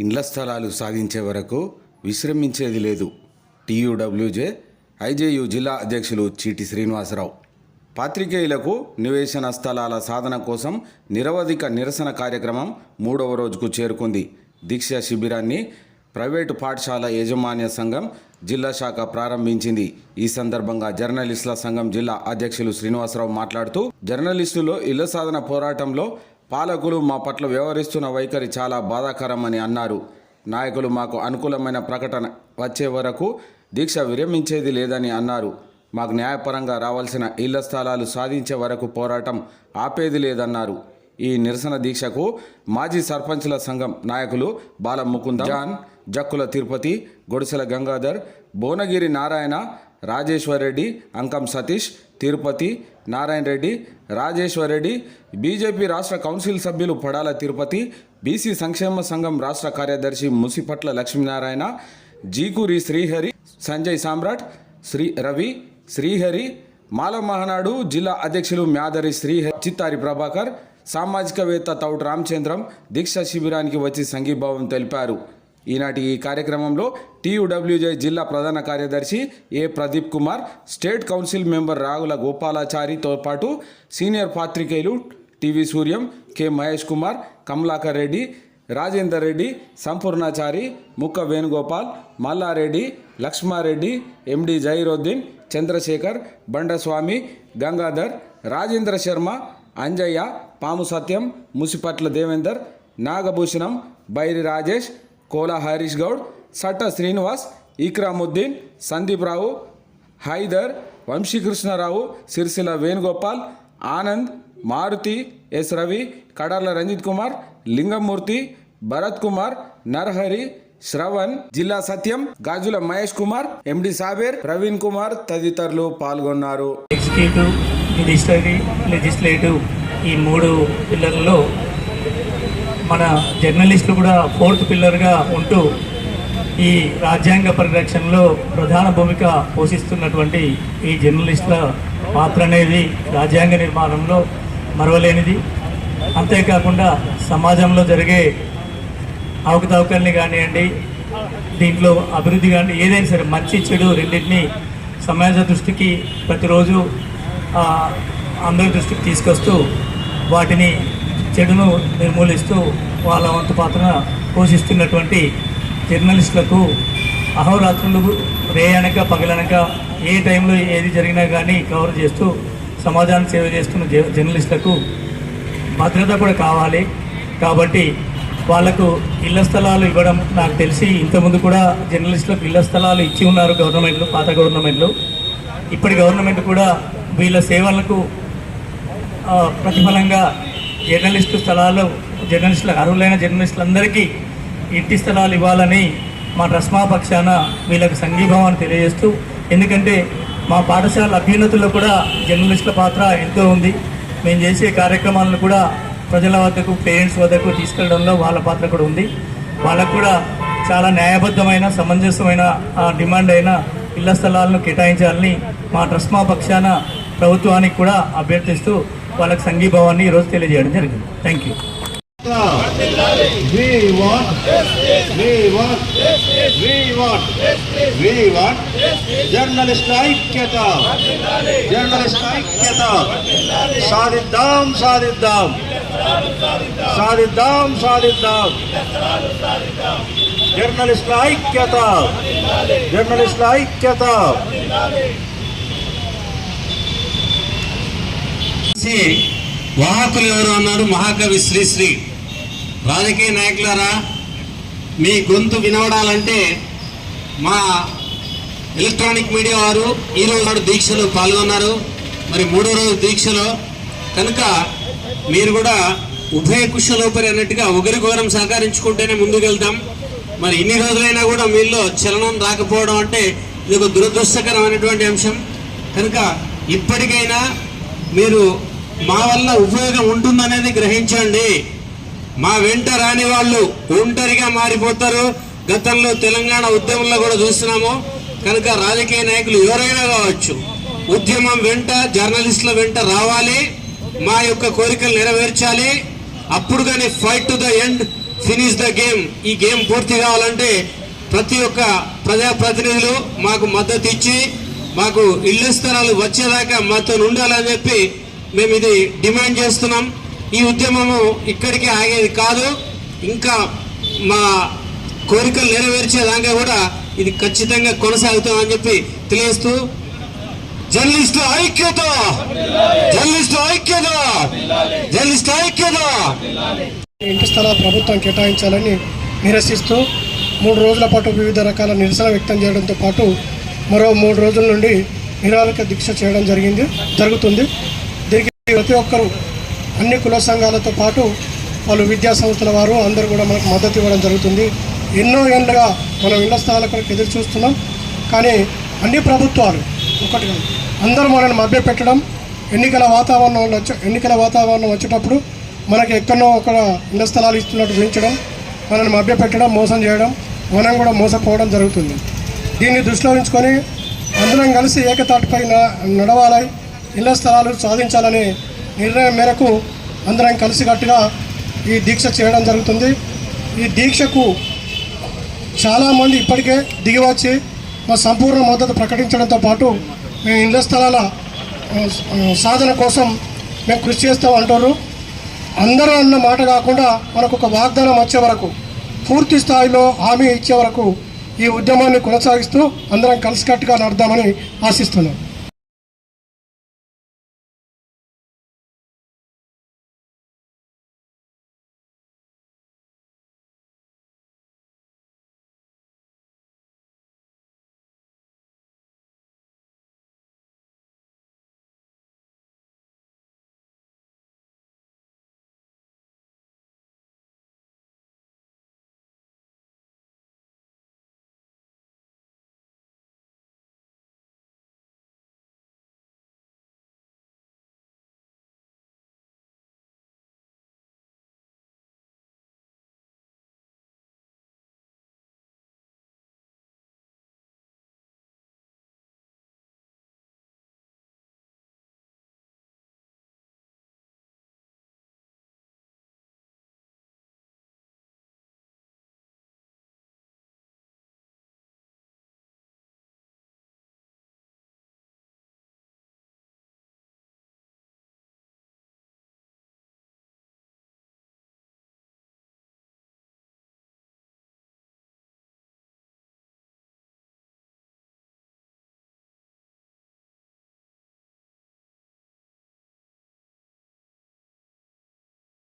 ఇండ్ల స్థలాలు సాధించే వరకు విశ్రమించేది లేదు. టీయూడబ్ల్యూజే ఐజేయు జిల్లా అధ్యక్షులు చీటి శ్రీనివాసరావు. పాత్రికేయులకు నివేశన స్థలాల సాధన కోసం నిరవధిక నిరసన కార్యక్రమం మూడవ రోజుకు చేరుకుంది. దీక్ష శిబిరాన్ని ప్రైవేటు పాఠశాల యాజమాన్య సంఘం జిల్లా శాఖ ప్రారంభించింది. ఈ సందర్భంగా జర్నలిస్టుల సంఘం జిల్లా అధ్యక్షులు శ్రీనివాసరావు మాట్లాడుతూ జర్నలిస్టులు ఇళ్ళ సాధన పోరాటంలో పాలకులు మా పట్ల వ్యవహరిస్తున్న వైఖరి చాలా బాధాకరమని అన్నారు. నాయకులు మాకు అనుకూలమైన ప్రకటన వచ్చే వరకు దీక్ష విరమించేది లేదని అన్నారు. మాకు న్యాయపరంగా రావాల్సిన ఇళ్ళ స్థలాలు సాధించే వరకు పోరాటం ఆపేది లేదన్నారు. ఈ నిరసన దీక్షకు మాజీ సర్పంచుల సంఘం నాయకులు బాల ముకుంద జాన్ జక్కుల తిరుపతి గొడిసెల గంగాధర్ భువనగిరి నారాయణ రాజేశ్వర్ రెడ్డి అంకం సతీష్ తిరుపతి నారాయణ రెడ్డి రాజేశ్వర్ రెడ్డి బీజేపీ రాష్ట్ర కౌన్సిల్ సభ్యులు పడాల తిరుపతి బీసీ సంక్షేమ సంఘం రాష్ట్ర కార్యదర్శి ముసిపట్ల లక్ష్మీనారాయణ జీకూరి శ్రీహరి సంజయ్ సామ్రాట్ శ్రీ రవి శ్రీహరి మాల మహానాడు జిల్లా అధ్యక్షులు మ్యాదరి శ్రీహరి చిత్తారి ప్రభాకర్ సామాజికవేత్త తౌట్ రామచంద్రం దీక్ష శిబిరానికి వచ్చి సంఘీభావం తెలిపారు. ఈనాటి ఈ కార్యక్రమంలో టీయూడబ్ల్యూజే జిల్లా ప్రధాన కార్యదర్శి A Pradeep Kumar state council member Ragula గోపాలాచారితో పాటు సీనియర్ పాత్రికేయులు టీవీ సూర్యం కె మహేష్ కుమార్ కమలాకర్ రెడ్డి రాజేందర్ రెడ్డి సంపూర్ణాచారి ముక్క వేణుగోపాల్ మల్లారెడ్డి లక్ష్మారెడ్డి ఎండి జహీరుద్దీన్ చంద్రశేఖర్ బండస్వామి గంగాధర్ రాజేంద్ర శర్మ అంజయ్య పాము సత్యం ముసిపట్ల దేవేందర్ నాగభూషణం బైరి రాజేష్ కోలా హరీష్ గౌడ్ సట్ట శ్రీనివాస్ ఈక్రాముద్దీన్ సందీప్ రావు హైదర్ వంశీకృష్ణరావు సిరిసిల వేణుగోపాల్ ఆనంద్ మారుతి ఎస్ రవి కడార్ల రంజిత్ కుమార్ లింగమూర్తి భరత్ కుమార్ నరహరి శ్రవణ్ జిల్లా సత్యం గాజుల మహేష్ కుమార్ ఎండి సాబేర్ ప్రవీణ్ కుమార్ తదితరులు పాల్గొన్నారు. ఎగ్జిక్యూటివ్ జ్యుడిషియరీ లెజిస్లేటివ్ ఈ మూడు పిల్లర్లలో మన జర్నలిస్టులు కూడా ఫోర్త్ పిల్లర్గా ఉంటూ ఈ రాజ్యాంగ పరిరక్షణలో ప్రధాన భూమిక పోషిస్తున్నటువంటి ఈ జర్నలిస్టుల పాత్ర అనేది రాజ్యాంగ నిర్మాణంలో మరవలేనిది. అంతేకాకుండా సమాజంలో జరిగే అవకతవకల్ని కానివ్వండి దీంట్లో అభివృద్ధి కానీ ఏదైనా సరే మంచి చెడు రెండింటినీ సమాజ దృష్టికి ప్రతిరోజు అందరి దృష్టికి తీసుకొస్తూ వాటిని చెడును నిర్మూలిస్తూ వాళ్ళ వంతు పాత్ర పోషిస్తున్నటువంటి జర్నలిస్టులకు అహోరాత్రులు రేయనక పగలనక ఏ టైంలో ఏది జరిగినా కానీ కవర్ చేస్తూ సమాజానికి సేవ చేస్తున్న జ- జర్నలిస్టులకు భద్రత కూడా కావాలి. కాబట్టి వాళ్ళకు ఇళ్ళ స్థలాలు ఇవ్వడం నాకు తెలిసి ఇంతకుముందు కూడా జర్నలిస్టులకు ఇళ్ళ స్థలాలు ఇచ్చి ఉన్నారు గవర్నమెంట్లు పాత గవర్నమెంట్లు. ఇప్పటి గవర్నమెంట్ కూడా వీళ్ళ సేవలకు ప్రతిఫలంగా జర్నలిస్టు స్థలాలు జర్నలిస్టులకు అర్హులైన జర్నలిస్టులందరికీ ఇంటి స్థలాలు ఇవ్వాలని మా రస్మా పక్షాన వీళ్ళకి సంఘీభావాన్ని తెలియజేస్తూ ఎందుకంటే మా పాఠశాల అభ్యున్నతిలో కూడా జర్నలిస్టుల పాత్ర ఎంతో ఉంది. మేము చేసే కార్యక్రమాలను కూడా ప్రజల వద్దకు పేరెంట్స్ వద్దకు తీసుకెళ్ళడంలో వాళ్ళ పాత్ర కూడా ఉంది. వాళ్ళకు కూడా చాలా న్యాయబద్ధమైన సమంజసమైన ఆ, డిమాండ్ అయిన ఇళ్ళ స్థలాలను కేటాయించాలని మా ట్రస్మా పక్షాన ప్రభుత్వానికి కూడా అభ్యర్థిస్తూ వాళ్ళకి సంఘీభావాన్ని ఈరోజు తెలియజేయడం జరిగింది. Thank you We want, we want, we want, we want journalist ఐక్యత జర్నలిస్ట్ ఐక్యత సాధిద్దాం సాధిద్దాం సాధిద్దాం సాధిద్దాం జర్నలిస్టుల ఐక్యత జర్నలిస్టుల ఐక్యత సి వాహకులు ఎవరు అన్నారు? మహాకవి శ్రీశ్రీ రాజకీయ నాయకులారా మీ గొంతు వినవడాలంటే మా ఎలక్ట్రానిక్ మీడియా వారు ఈ నాడు దీక్షలో పాల్గొన్నారు. మరి మూడో రోజు దీక్షలో కనుక మీరు కూడా ఉభయ కుశలోపరి అన్నట్టుగా ఒకరికొకరం సహకరించుకుంటేనే ముందుకెళ్తాం. మరి ఇన్ని రోజులైనా కూడా మీలో చలనం రాకపోవడం అంటే ఇది ఒక దురదృష్టకరమైనటువంటి అంశం. కనుక ఇప్పటికైనా మీరు మా వల్ల ఉపయోగం ఉంటుందనేది గ్రహించండి. మా వెంట రాని వాళ్ళు ఒంటరిగా మారిపోతారు. గతంలో తెలంగాణ ఉద్యమంలో కూడా చూస్తున్నాము. కనుక రాజకీయ నాయకులు ఎవరైనా కావచ్చు ఉద్యమం వెంట జర్నలిస్టుల వెంట రావాలి. మా యొక్క కోరికలు నెరవేర్చాలి. అప్పుడు కానీ fight to the end finish the game ఈ గేమ్ పూర్తి కావాలంటే ప్రతి ఒక్క ప్రజాప్రతినిధులు మాకు మద్దతు ఇచ్చి మాకు ఇళ్ళ స్థలాలు వచ్చేదాకా మాతో ఉండాలని చెప్పి మేము ఇది డిమాండ్ చేస్తున్నాం. ఈ ఉద్యమము ఇక్కడికి ఆగేది కాదు. ఇంకా మా కోరికలు నెరవేర్చేదాకా కూడా ఇది ఖచ్చితంగా కొనసాగుతామని చెప్పి తెలియస్తూ జర్నలిస్టుల ఐక్యత! జర్నలిస్టుల ఐక్యత! జర్నలిస్టుల ఐక్యత! ఇంటి స్థలాలు ప్రభుత్వం కేటాయించాలని నిరసిస్తూ మూడు రోజుల పాటు వివిధ రకాల నిరసన వ్యక్తం చేయడంతో పాటు మరో మూడు రోజుల నుండి నిరాళిక దీక్ష చేయడం జరిగింది జరుగుతుంది. ప్రతి ఒక్కరూ అన్ని కుల సంఘాలతో పాటు వాళ్ళు విద్యా సంస్థల వారు అందరూ కూడా మనకు మద్దతు ఇవ్వడం జరుగుతుంది. ఎన్నో ఏళ్ళుగా మనం ఇళ్ళ స్థలాల కొరకు ఎదురు చూస్తున్నాం. కానీ అన్ని ప్రభుత్వాలు ఒకటి అందరూ మనల్ని మభ్యపెట్టడం ఎన్నికల వాతావరణం ఎన్నికల వాతావరణం వచ్చేటప్పుడు మనకి ఎక్కడో ఒక ఇళ్ళ స్థలాలు ఇస్తున్నట్టు చూపించడం మనల్ని మభ్యపెట్టడం మోసం చేయడం మనం కూడా మోసపోవడం జరుగుతుంది. దీన్ని దృష్టిలో ఉంచుకొని అందరం కలిసి ఏకతాటిపై న- నడవాలి ఇళ్ళ స్థలాలు సాధించాలనే నిర్ణయం మేరకు అందరం కలిసికట్టుగా ఈ దీక్ష చేయడం జరుగుతుంది. ఈ దీక్షకు చాలామంది ఇప్పటికే దిగివచ్చి మా సంపూర్ణ మద్దతు ప్రకటించడంతో పాటు మేము ఇళ్ళ స్థలాల సాధన కోసం మేము కృషి చేస్తాం అంటారు. అందరూ అన్న మాట కాకుండా మనకు ఒక వాగ్దానం వచ్చే వరకు పూర్తి స్థాయిలో హామీ ఇచ్చే వరకు ఈ ఉద్యమాన్ని కొనసాగిస్తూ అందరం కలిసికట్టుగా నడదామని ఆశిస్తున్నాం.